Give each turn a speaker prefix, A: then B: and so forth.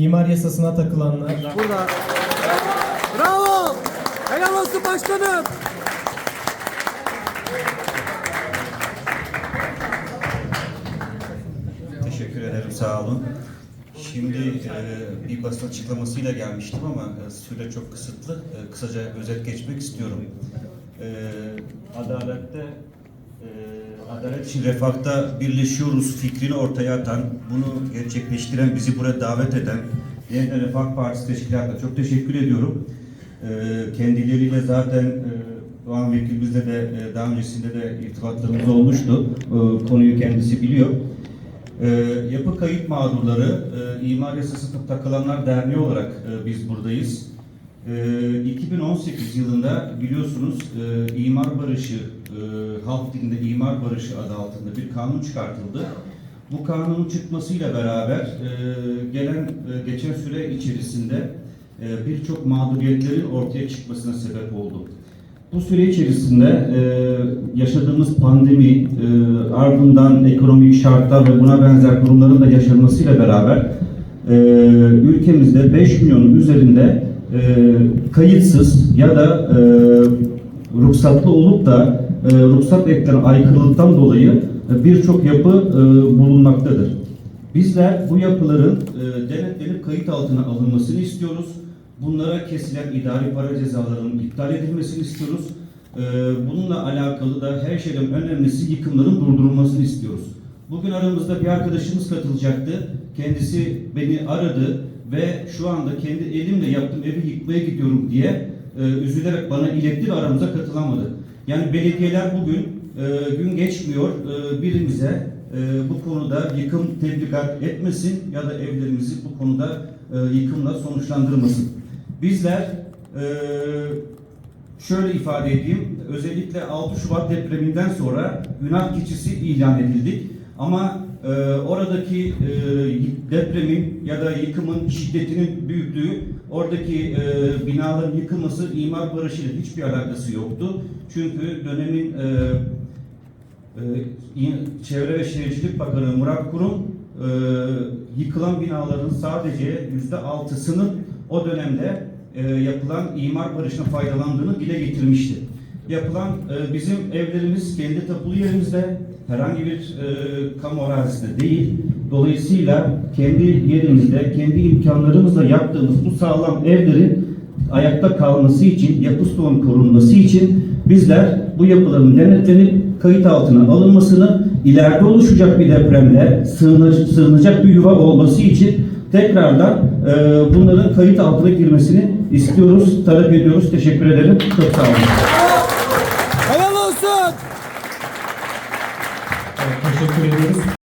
A: imar yasasına takılanlar,
B: Burada. Bravo. Helal olsun başkanım.
C: Teşekkür ederim, sağ olun. Şimdi e, bir basın açıklamasıyla gelmiştim ama e, süre çok kısıtlı. E, kısaca özet geçmek istiyorum. E, adalette, adalet için refahta birleşiyoruz fikrini ortaya atan, bunu gerçekleştiren, bizi buraya davet eden Yeniden Refah Partisi Teşkilatı'na çok teşekkür ediyorum. E, kendileriyle zaten e, Doğan Vekilimizle de e, daha öncesinde de irtibatlarımız olmuştu. Konuyu kendisi biliyor. Ee, yapı kayıt mağdurları e, İmar Yasası Takılanlar Derneği olarak biz buradayız. E, 2018 yılında biliyorsunuz e, İmar Barışı, e, halk dilinde İmar Barışı adı altında bir kanun çıkartıldı. Bu kanunun çıkmasıyla beraber e, gelen e, geçen süre içerisinde e, birçok mağduriyetlerin ortaya çıkmasına sebep oldu. Bu süre içerisinde e, yaşadığımız pandemi, e, ardından ekonomik şartlar ve buna benzer durumların da yaşanmasıyla beraber e, ülkemizde 5 milyonun üzerinde e, kayıtsız ya da e, ruhsatlı olup da e, ruhsat eklerine aykırılıktan dolayı e, birçok yapı e, bulunmaktadır. Bizler bu yapıların e, denetlenip kayıt altına alınmasını istiyoruz. Bunlara kesilen idari para cezalarının iptal edilmesini istiyoruz. E, bununla alakalı da her şeyden önemlisi yıkımların durdurulmasını istiyoruz. Bugün aramızda bir arkadaşımız katılacaktı. Kendisi beni aradı ve şu anda kendi elimle yaptığım evi yıkmaya gidiyorum diye e, üzülerek bana iletti ve aramıza katılamadı. Yani belediyeler bugün e, gün geçmiyor e, birimize e, bu konuda yıkım tebligat etmesin ya da evlerimizi bu konuda e, yıkımla sonuçlandırmasın. Bizler e, şöyle ifade edeyim, özellikle 6 Şubat depreminden sonra günah keçisi ilan edildik. Ama e, oradaki e, depremin ya da yıkımın şiddetinin büyüklüğü, oradaki e, binaların yıkılması imar barışıyla hiçbir alakası yoktu. Çünkü dönemin e, e, Çevre ve Şehircilik Bakanı Murat Kurum e, yıkılan binaların sadece yüzde altısının o dönemde e, yapılan imar barışına faydalandığını dile getirmişti. Yapılan e, bizim evlerimiz kendi tapulu yerimizde herhangi bir e, kamu arazisinde değil. Dolayısıyla kendi yerimizde, kendi imkanlarımızla yaptığımız bu sağlam evlerin ayakta kalması için, yapı stoğunun korunması için bizler bu yapıların denetlenip kayıt altına alınmasını, ileride oluşacak bir depremde sığınacak, sığınacak bir yuva olması için tekrardan e, bunların kayıt altına girmesini istiyoruz, talep ediyoruz. Teşekkür ederim. Çok sağ olun.
B: Helal olsun.
A: Evet, teşekkür ediyoruz.